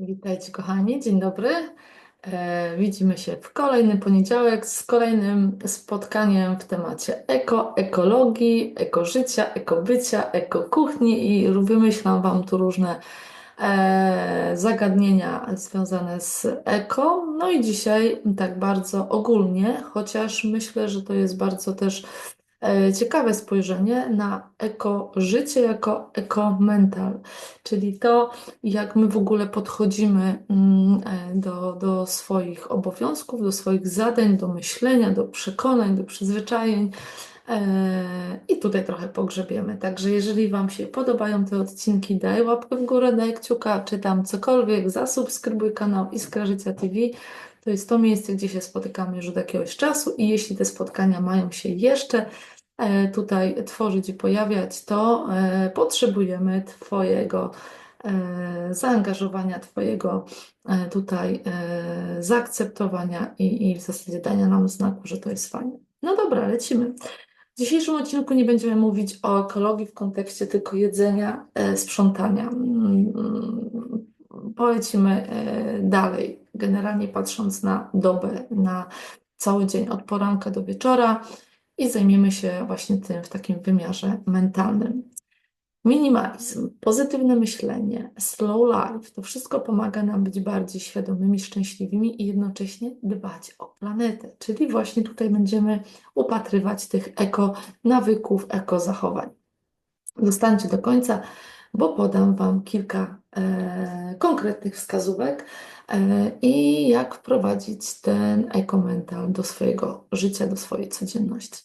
Witajcie, kochani, dzień dobry. E, widzimy się w kolejny poniedziałek z kolejnym spotkaniem w temacie eko, ekologii, ekożycia, ekobycia, ekokuchni i wymyślam Wam tu różne e, zagadnienia związane z eko. No i dzisiaj tak bardzo ogólnie, chociaż myślę, że to jest bardzo też ciekawe spojrzenie na eko-życie jako eko-mental, czyli to, jak my w ogóle podchodzimy mm, e, do, do swoich obowiązków, do swoich zadań, do myślenia, do przekonań, do przyzwyczajeń. E, I tutaj trochę pogrzebiemy. Także jeżeli Wam się podobają te odcinki, daj łapkę w górę, daj kciuka, czy tam cokolwiek, zasubskrybuj kanał Iskra Życia TV. To jest to miejsce, gdzie się spotykamy już od jakiegoś czasu i jeśli te spotkania mają się jeszcze e, tutaj tworzyć i pojawiać, to e, potrzebujemy Twojego e, zaangażowania, Twojego tutaj zaakceptowania i, i w zasadzie dania nam znaku, że to jest fajne. No dobra, lecimy. W dzisiejszym odcinku nie będziemy mówić o ekologii w kontekście tylko jedzenia, sprzątania. Polecimy dalej generalnie patrząc na dobę, na cały dzień od poranka do wieczora i zajmiemy się właśnie tym w takim wymiarze mentalnym. Minimalizm, pozytywne myślenie, slow life to wszystko pomaga nam być bardziej świadomymi, szczęśliwymi i jednocześnie dbać o planetę. Czyli właśnie tutaj będziemy upatrywać tych eko nawyków, eko zachowań. Zostańcie do końca, bo podam Wam kilka e, konkretnych wskazówek, E, i jak wprowadzić ten ekomental do swojego życia, do swojej codzienności.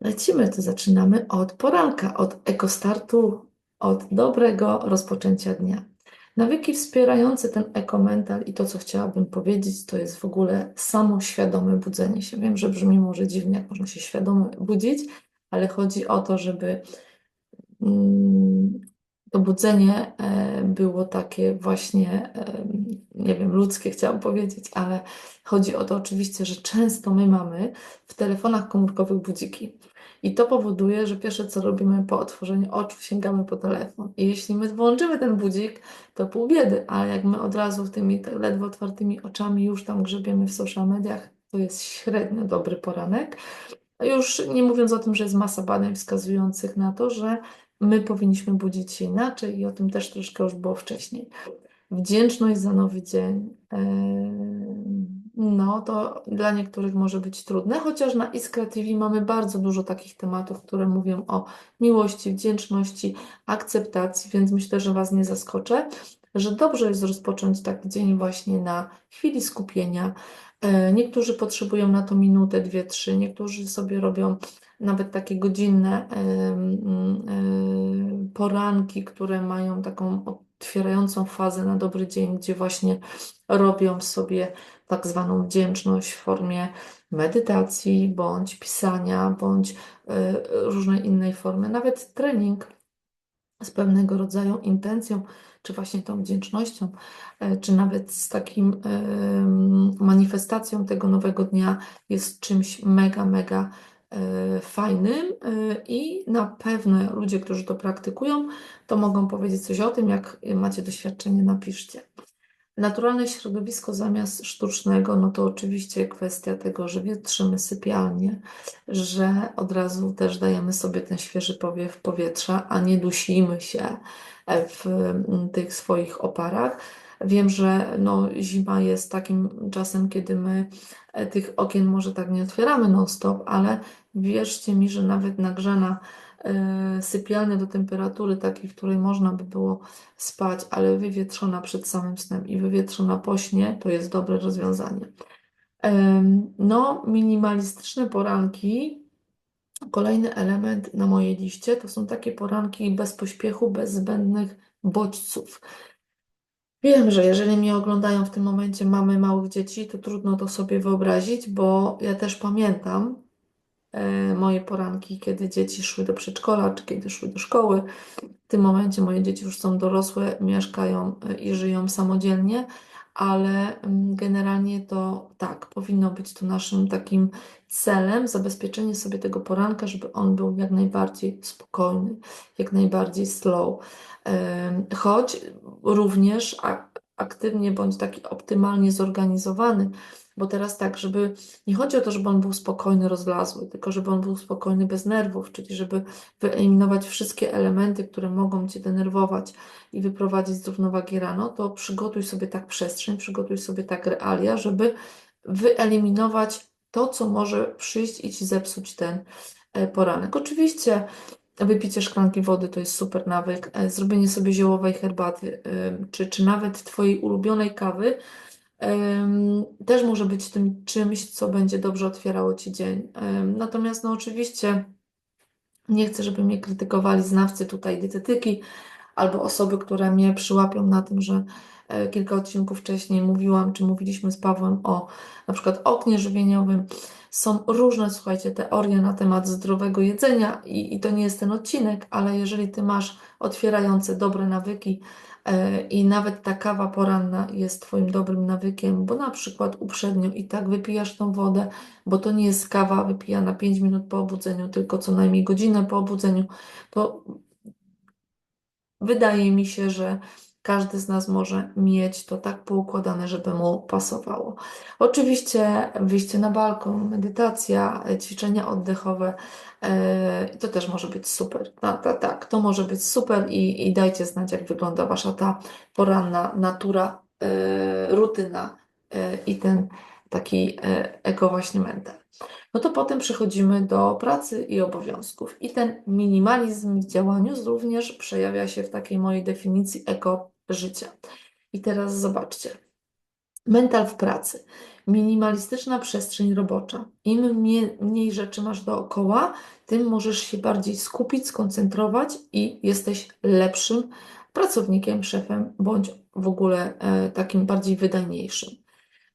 Lecimy, to zaczynamy od poranka, od ekostartu, od dobrego rozpoczęcia dnia. Nawyki wspierające ten ekomental i to, co chciałabym powiedzieć, to jest w ogóle samoświadome budzenie się. Wiem, że brzmi może dziwnie, jak można się świadomie budzić, ale chodzi o to, żeby to budzenie e, było takie właśnie, e, nie wiem, ludzkie chciałam powiedzieć, ale chodzi o to oczywiście, że często my mamy w telefonach komórkowych budziki. I to powoduje, że pierwsze co robimy po otworzeniu oczu, sięgamy po telefon. I jeśli my włączymy ten budzik, to pół biedy, ale jak my od razu tymi ledwo otwartymi oczami już tam grzebiemy w social mediach, to jest średnio dobry poranek. Już nie mówiąc o tym, że jest masa badań wskazujących na to, że my powinniśmy budzić się inaczej i o tym też troszkę już było wcześniej. Wdzięczność za nowy dzień. No, to dla niektórych może być trudne, chociaż na Iskra TV mamy bardzo dużo takich tematów, które mówią o miłości, wdzięczności, akceptacji, więc myślę, że Was nie zaskoczę, że dobrze jest rozpocząć taki dzień właśnie na chwili skupienia. E, niektórzy potrzebują na to minutę, dwie, trzy, niektórzy sobie robią nawet takie godzinne poranki, które mają taką otwierającą fazę na dobry dzień, gdzie właśnie robią sobie tak zwaną wdzięczność w formie medytacji, bądź pisania, bądź e, różnej innej formy, nawet trening z pewnego rodzaju intencją, czy właśnie tą wdzięcznością, e, czy nawet z takim manifestacją tego nowego dnia jest czymś mega, mega fajnym e, i na pewno ludzie, którzy to praktykują, to mogą powiedzieć coś o tym, jak macie doświadczenie, napiszcie. Naturalne środowisko zamiast sztucznego, no to oczywiście kwestia tego, że wietrzymy sypialnię, że od razu też dajemy sobie ten świeży powiew powietrza, a nie dusimy się w tych swoich oparach. Wiem, że no, zima jest takim czasem, kiedy my e, tych okien może tak nie otwieramy non-stop, ale wierzcie mi, że nawet nagrzana y, sypialnia do temperatury takiej, w której można by było spać, ale wywietrzona przed samym snem i wywietrzona po śnie, to jest dobre rozwiązanie. No, minimalistyczne poranki. Kolejny element na mojej liście to są takie poranki bez pośpiechu, bez zbędnych bodźców. Wiem, że jeżeli mnie oglądają w tym momencie mamy małych dzieci, to trudno to sobie wyobrazić, bo ja też pamiętam e, moje poranki, kiedy dzieci szły do przedszkola, czy kiedy szły do szkoły. W tym momencie moje dzieci już są dorosłe, mieszkają e, i żyją samodzielnie, ale mm, generalnie to tak, powinno być to naszym takim celem, zabezpieczenie sobie tego poranka, żeby on był jak najbardziej spokojny, jak najbardziej slow. Choć również aktywnie bądź taki optymalnie zorganizowany, bo teraz tak, żeby nie chodzi o to, żeby on był spokojny, rozlazły, tylko żeby on był spokojny bez nerwów, czyli żeby wyeliminować wszystkie elementy, które mogą cię denerwować i wyprowadzić z równowagi rano, to przygotuj sobie tak przestrzeń, przygotuj sobie tak realia, żeby wyeliminować to, co może przyjść i ci zepsuć ten e, poranek. Oczywiście wypicie szklanki wody to jest super nawyk, e, zrobienie sobie ziołowej herbaty, czy, czy nawet Twojej ulubionej kawy, też może być tym czymś, co będzie dobrze otwierało Ci dzień. Natomiast no oczywiście nie chcę, żeby mnie krytykowali znawcy tutaj dietetyki albo osoby, które mnie przyłapią na tym, że e, kilka odcinków wcześniej mówiłam, czy mówiliśmy z Pawłem o na przykład oknie żywieniowym. Są różne, słuchajcie, teorie na temat zdrowego jedzenia i, i to nie jest ten odcinek, ale jeżeli Ty masz otwierające dobre nawyki, I nawet ta kawa poranna jest Twoim dobrym nawykiem, bo na przykład uprzednio i tak wypijasz tą wodę, bo to nie jest kawa wypijana 5 minut po obudzeniu, tylko co najmniej godzinę po obudzeniu, to wydaje mi się, że każdy z nas może mieć to tak poukładane, żeby mu pasowało. Oczywiście wyjście na balkon, medytacja, ćwiczenia oddechowe, yy, to też może być super. Tak, tak, tak, to może być super i, i dajcie znać, jak wygląda Wasza ta poranna natura, yy, rutyna yy, i ten taki eko właśnie mental. No to potem przechodzimy do pracy i obowiązków. I ten minimalizm w działaniu również przejawia się w takiej mojej definicji eko życia. I teraz zobaczcie. Mental w pracy. Minimalistyczna przestrzeń robocza. Im mniej, mniej rzeczy masz dookoła, tym możesz się bardziej skupić, skoncentrować i jesteś lepszym pracownikiem, szefem, bądź w ogóle e, takim bardziej wydajniejszym.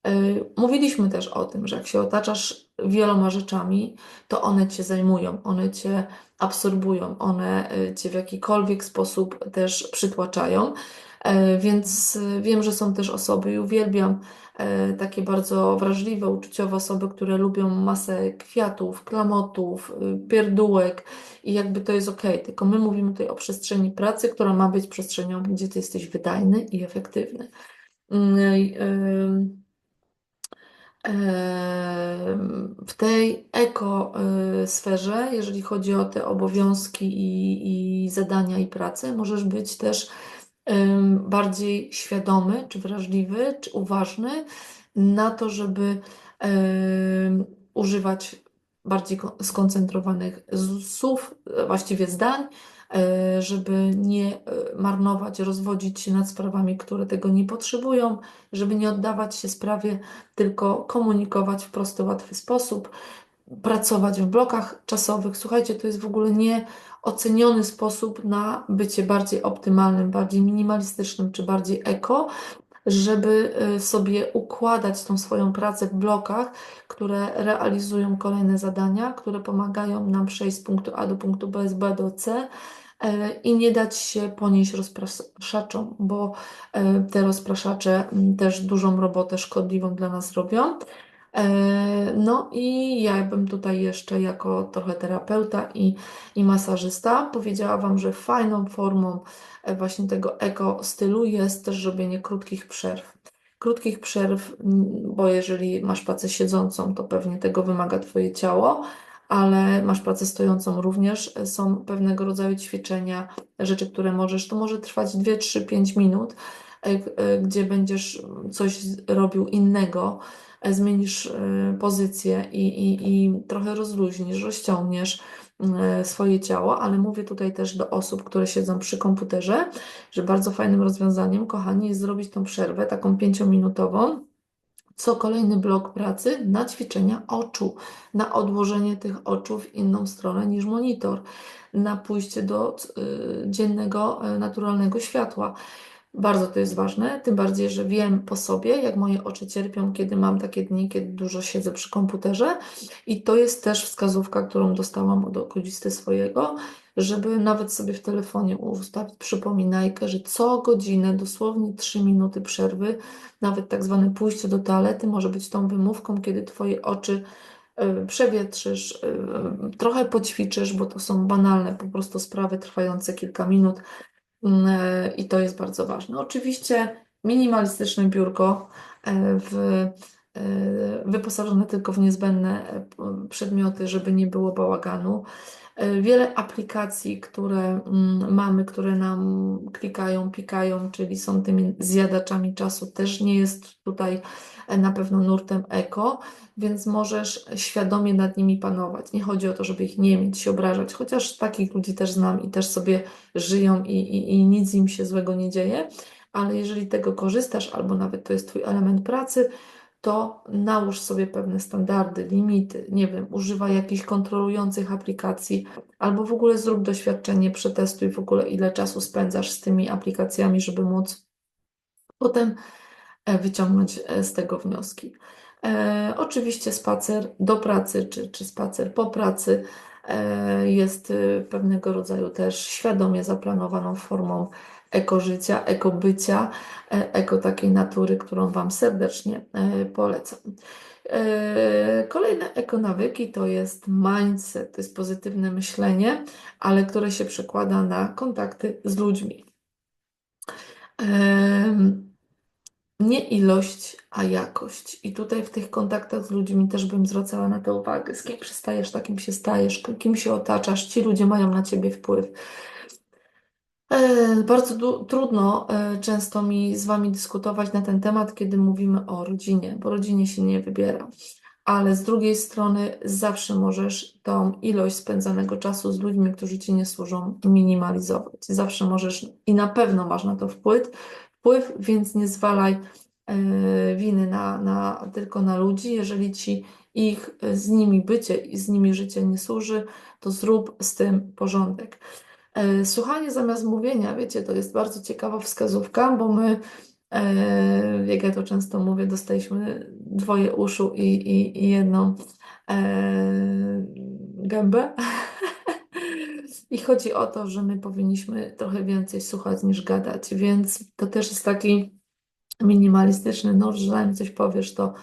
E, mówiliśmy też o tym, że jak się otaczasz wieloma rzeczami, to one cię zajmują, one cię absorbują, one e, cię w jakikolwiek sposób też przytłaczają. E, więc e, wiem, że są też osoby i uwielbiam e, takie bardzo wrażliwe, uczuciowe osoby, które lubią masę kwiatów, klamotów, pierdółek i jakby to jest ok. Tylko my mówimy tutaj o przestrzeni pracy, która ma być przestrzenią, gdzie ty jesteś wydajny i efektywny. Mm, w tej ekosferze, jeżeli chodzi o te obowiązki i, i zadania i pracę, możesz być też bardziej świadomy, czy wrażliwy, czy uważny na to, żeby używać bardziej skoncentrowanych słów, właściwie zdań, e, żeby nie e, marnować, rozwodzić się nad sprawami, które tego nie potrzebują, żeby nie oddawać się sprawie, tylko komunikować w prosty, łatwy sposób, pracować w blokach czasowych. Słuchajcie, to jest w ogóle nie oceniony sposób na bycie bardziej optymalnym, bardziej minimalistycznym czy bardziej eko, żeby y, sobie układać tą swoją pracę w blokach, które realizują kolejne zadania, które pomagają nam przejść z punktu A do punktu B, z B do C y, i nie dać się ponieść rozpraszaczom, bo y, te rozpraszacze mm, też dużą robotę szkodliwą dla nas robią. E, no i ja bym tutaj jeszcze jako trochę terapeuta i, i masażysta powiedziała Wam, że fajną formą e, właśnie tego eko stylu jest też robienie krótkich przerw. Krótkich przerw, bo jeżeli masz pracę siedzącą, to pewnie tego wymaga Twoje ciało, ale masz pracę stojącą również. E, są pewnego rodzaju ćwiczenia, rzeczy, które możesz, to może trwać 2, 3, 5 minut, gdzie będziesz coś robił innego zmienisz e, pozycję i, i, i trochę rozluźnisz, rozciągniesz e, swoje ciało, ale mówię tutaj też do osób, które siedzą przy komputerze, że bardzo fajnym rozwiązaniem, kochani, jest zrobić tą przerwę, taką pięciominutową, co kolejny blok pracy na ćwiczenia oczu, na odłożenie tych oczu w inną stronę niż monitor, na pójście do y, dziennego, y, naturalnego światła. Bardzo to jest ważne, tym bardziej, że wiem po sobie, jak moje oczy cierpią, kiedy mam takie dni, kiedy dużo siedzę przy komputerze. I to jest też wskazówka, którą dostałam od okulisty swojego, żeby nawet sobie w telefonie ustawić przypominajkę, że co godzinę, dosłownie 3 minuty przerwy, nawet tak zwane pójście do toalety może być tą wymówką, kiedy Twoje oczy y, przewietrzysz, y, trochę poćwiczysz, bo to są banalne po prostu sprawy trwające kilka minut i to jest bardzo ważne. Oczywiście minimalistyczne biurko w, wyposażone tylko w niezbędne przedmioty, żeby nie było bałaganu. E, wiele aplikacji, które mm, mamy, które nam klikają, pikają, czyli są tymi zjadaczami czasu, też nie jest tutaj e, na pewno nurtem eko, więc możesz świadomie nad nimi panować. Nie chodzi o to, żeby ich nie mieć, się obrażać, chociaż takich ludzi też znam i też sobie żyją i, i, i nic im się złego nie dzieje, ale jeżeli tego korzystasz, albo nawet to jest Twój element pracy, to nałóż sobie pewne standardy, limity, nie wiem, używaj jakichś kontrolujących aplikacji, albo w ogóle zrób doświadczenie, przetestuj w ogóle, ile czasu spędzasz z tymi aplikacjami, żeby móc potem e, wyciągnąć e, z tego wnioski. E, oczywiście spacer do pracy, czy, czy spacer po pracy e, jest e, pewnego rodzaju też świadomie zaplanowaną formą ekożycia, ekobycia, e, eko takiej natury, którą Wam serdecznie e, polecam. E, kolejne ekonawyki to jest mindset, to jest pozytywne myślenie, ale które się przekłada na kontakty z ludźmi. Nie ilość, a jakość. I tutaj w tych kontaktach z ludźmi też bym zwracała na to uwagę. Z kim przystajesz, takim się stajesz, kim się otaczasz, ci ludzie mają na ciebie wpływ. E, bardzo trudno e, często mi z Wami dyskutować na ten temat, kiedy mówimy o rodzinie, bo rodzinie się nie wybiera. Ale z drugiej strony zawsze możesz tą ilość spędzanego czasu z ludźmi, którzy Ci nie służą, minimalizować. Zawsze możesz i na pewno masz na to wpływ, wpływ więc nie zwalaj e, winy na, na, tylko na ludzi. Jeżeli Ci ich z nimi bycie i z nimi życie nie służy, to zrób z tym porządek. E, słuchanie zamiast mówienia, wiecie, to jest bardzo ciekawa wskazówka, bo my, e, jak ja to często mówię, dostaliśmy dwoje uszu i, i, i jedną e, gębę. I chodzi o to, że my powinniśmy trochę więcej słuchać niż gadać, więc to też jest taki minimalistyczny nóż, że zanim coś powiesz, to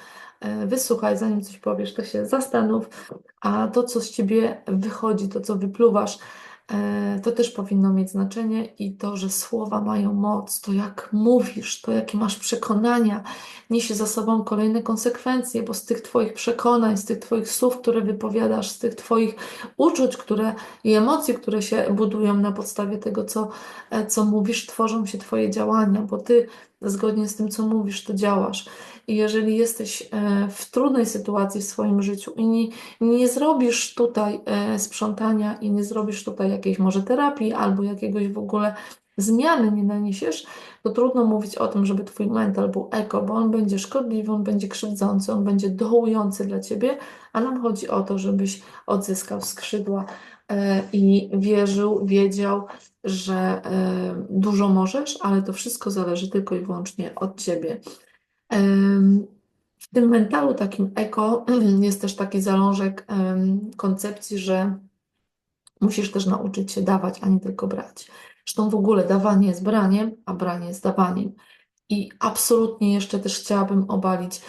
wysłuchaj, zanim coś powiesz, to się zastanów, a to, co z ciebie wychodzi, to, co wypluwasz, E, to też powinno mieć znaczenie i to, że słowa mają moc, to jak mówisz, to jakie masz przekonania, niesie za sobą kolejne konsekwencje, bo z tych Twoich przekonań, z tych Twoich słów, które wypowiadasz, z tych Twoich uczuć które, i emocji, które się budują na podstawie tego, co, e, co mówisz, tworzą się Twoje działania, bo Ty zgodnie z tym, co mówisz, to działasz. I jeżeli jesteś e, w trudnej sytuacji w swoim życiu i nie, nie zrobisz tutaj e, sprzątania i nie zrobisz tutaj jakiejś może terapii albo jakiegoś w ogóle zmiany nie naniesiesz, to trudno mówić o tym, żeby Twój mental był eko, bo on będzie szkodliwy, on będzie krzywdzący, on będzie dołujący dla Ciebie, a nam chodzi o to, żebyś odzyskał skrzydła e, i wierzył, wiedział, że dużo możesz, ale to wszystko zależy tylko i wyłącznie od Ciebie. W tym mentalu takim eko jest też taki zalążek koncepcji, że musisz też nauczyć się dawać, a nie tylko brać. Zresztą w ogóle dawanie jest braniem, a branie jest dawaniem. I absolutnie jeszcze też chciałabym obalić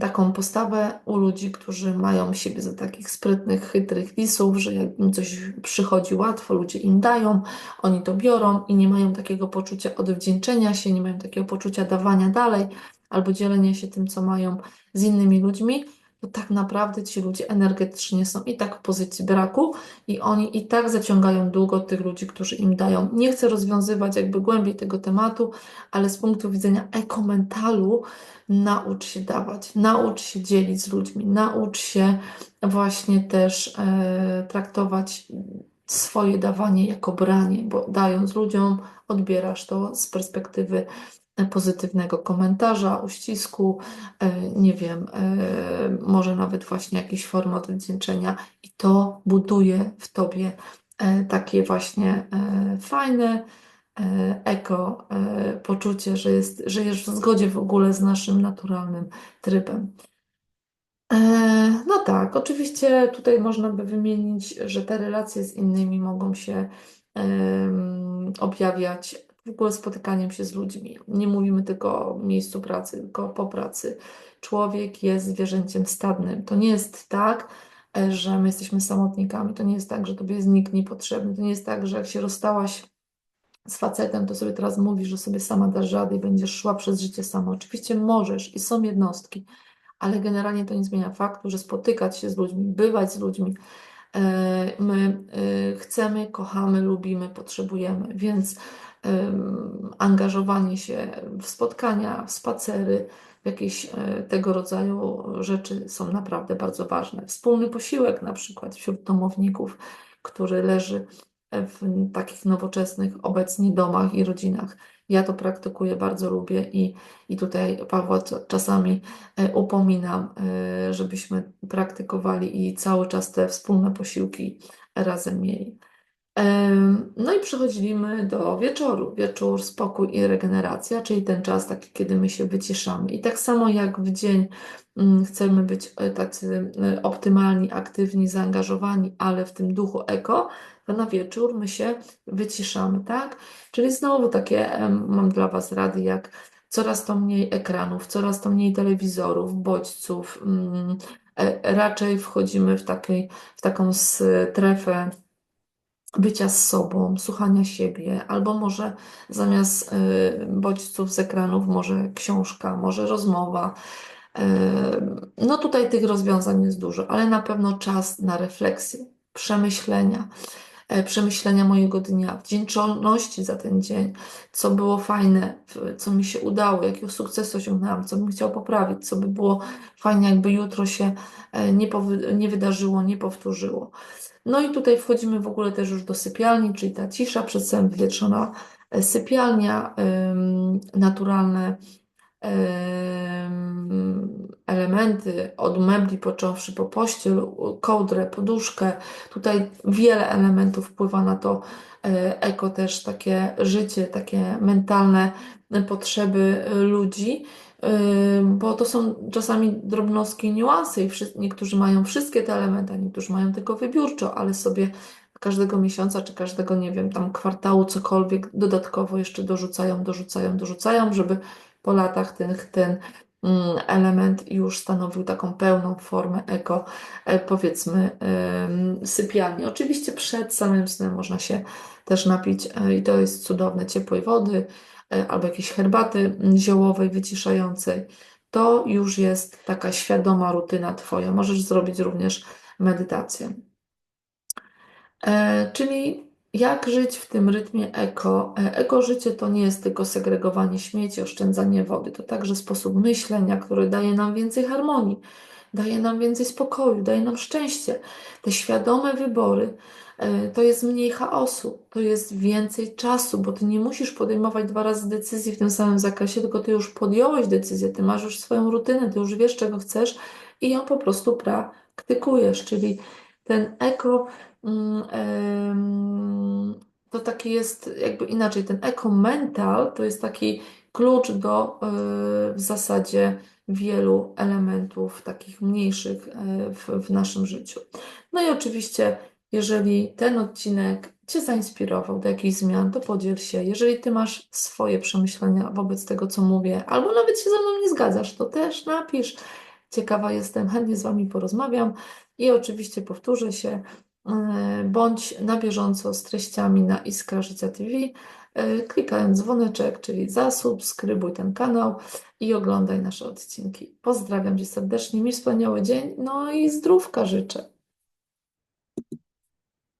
taką postawę u ludzi, którzy mają siebie za takich sprytnych, chytrych lisów, że jak im coś przychodzi łatwo, ludzie im dają, oni to biorą i nie mają takiego poczucia odwdzięczenia się, nie mają takiego poczucia dawania dalej albo dzielenia się tym, co mają z innymi ludźmi to tak naprawdę ci ludzie energetycznie są i tak w pozycji braku i oni i tak zaciągają długo tych ludzi, którzy im dają. Nie chcę rozwiązywać jakby głębiej tego tematu, ale z punktu widzenia ekomentalu naucz się dawać, naucz się dzielić z ludźmi, naucz się właśnie też e, traktować swoje dawanie jako branie, bo dając ludziom, odbierasz to z perspektywy pozytywnego komentarza, uścisku, e, nie wiem, e, może nawet właśnie jakiejś formy odwdzięczenia i to buduje w Tobie e, takie właśnie fajne e, eko e, poczucie, że jest, żyjesz w zgodzie w ogóle z naszym naturalnym trybem. E, no tak, oczywiście tutaj można by wymienić, że te relacje z innymi mogą się objawiać w ogóle spotykaniem się z ludźmi. Nie mówimy tylko o miejscu pracy, tylko po pracy. Człowiek jest zwierzęciem stadnym. To nie jest tak, e, że my jesteśmy samotnikami. To nie jest tak, że tobie jest nikt niepotrzebny. To nie jest tak, że jak się rozstałaś z facetem, to sobie teraz mówisz, że sobie sama dasz radę i będziesz szła przez życie sama. Oczywiście możesz i są jednostki, ale generalnie to nie zmienia faktu, że spotykać się z ludźmi, bywać z ludźmi, e, my e, chcemy, kochamy, lubimy, potrzebujemy, więc angażowanie się w spotkania, w spacery, w jakieś e, tego rodzaju rzeczy są naprawdę bardzo ważne. Wspólny posiłek na przykład wśród domowników, który leży w takich nowoczesnych obecnie domach i rodzinach. Ja to praktykuję, bardzo lubię i, i tutaj Pawła czasami e, upominam, e, żebyśmy praktykowali i cały czas te wspólne posiłki razem mieli. No i przechodzimy do wieczoru. Wieczór, spokój i regeneracja, czyli ten czas taki, kiedy my się wyciszamy. I tak samo jak w dzień mm, chcemy być e, tacy optymalni, aktywni, zaangażowani, ale w tym duchu eko, to na wieczór my się wyciszamy, tak? Czyli znowu takie mam dla Was rady, jak coraz to mniej ekranów, coraz to mniej telewizorów, bodźców, mm, e, raczej wchodzimy w, takiej, w taką strefę bycia z sobą, słuchania siebie, albo może zamiast y, bodźców z ekranów, może książka, może rozmowa. Y, no tutaj tych rozwiązań jest dużo, ale na pewno czas na refleksję, przemyślenia, e, przemyślenia mojego dnia, wdzięczności za ten dzień, co było fajne, co mi się udało, jakiego sukcesu osiągnęłam, co bym chciał poprawić, co by było fajnie, jakby jutro się e, nie, nie wydarzyło, nie powtórzyło. No i tutaj wchodzimy w ogóle też już do sypialni, czyli ta cisza, przed sobą wywietrzona e, sypialnia, naturalne elementy, od mebli począwszy po pościel, kołdrę, poduszkę. Tutaj wiele elementów wpływa na to e, eko też takie życie, takie mentalne potrzeby ludzi bo to są czasami drobnostki, niuanse i niektórzy mają wszystkie te elementy, a niektórzy mają tylko wybiórczo, ale sobie każdego miesiąca czy każdego, nie wiem, tam kwartału cokolwiek dodatkowo jeszcze dorzucają, dorzucają, dorzucają, żeby po latach ten, ten mm, element już stanowił taką pełną formę eko, e, powiedzmy, sypialni. Oczywiście przed samym snem można się też napić e, i to jest cudowne ciepłej wody, E, albo jakiejś herbaty ziołowej, wyciszającej, to już jest taka świadoma rutyna Twoja. Możesz zrobić również medytację. Czyli jak żyć w tym rytmie eko? E, eko życie to nie jest tylko segregowanie śmieci, oszczędzanie wody, to także sposób myślenia, który daje nam więcej harmonii, daje nam więcej spokoju, daje nam szczęście. Te świadome wybory E, to jest mniej chaosu, to jest więcej czasu, bo ty nie musisz podejmować dwa razy decyzji w tym samym zakresie, tylko ty już podjąłeś decyzję, ty masz już swoją rutynę, ty już wiesz, czego chcesz i ją po prostu praktykujesz, czyli ten eko to taki jest jakby inaczej, ten eko mental to jest taki klucz do y, w zasadzie wielu elementów takich mniejszych y, w, w naszym życiu. No i oczywiście jeżeli ten odcinek Cię zainspirował do jakichś zmian, to podziel się. Jeżeli Ty masz swoje przemyślenia wobec tego, co mówię, albo nawet się ze mną nie zgadzasz, to też napisz. Ciekawa jestem, chętnie z Wami porozmawiam i oczywiście powtórzę się, e, bądź na bieżąco z treściami na Iskra Życia TV, e, klikając dzwoneczek, czyli zasubskrybuj ten kanał i oglądaj nasze odcinki. Pozdrawiam Cię serdecznie, mi wspaniały dzień, no i zdrówka życzę.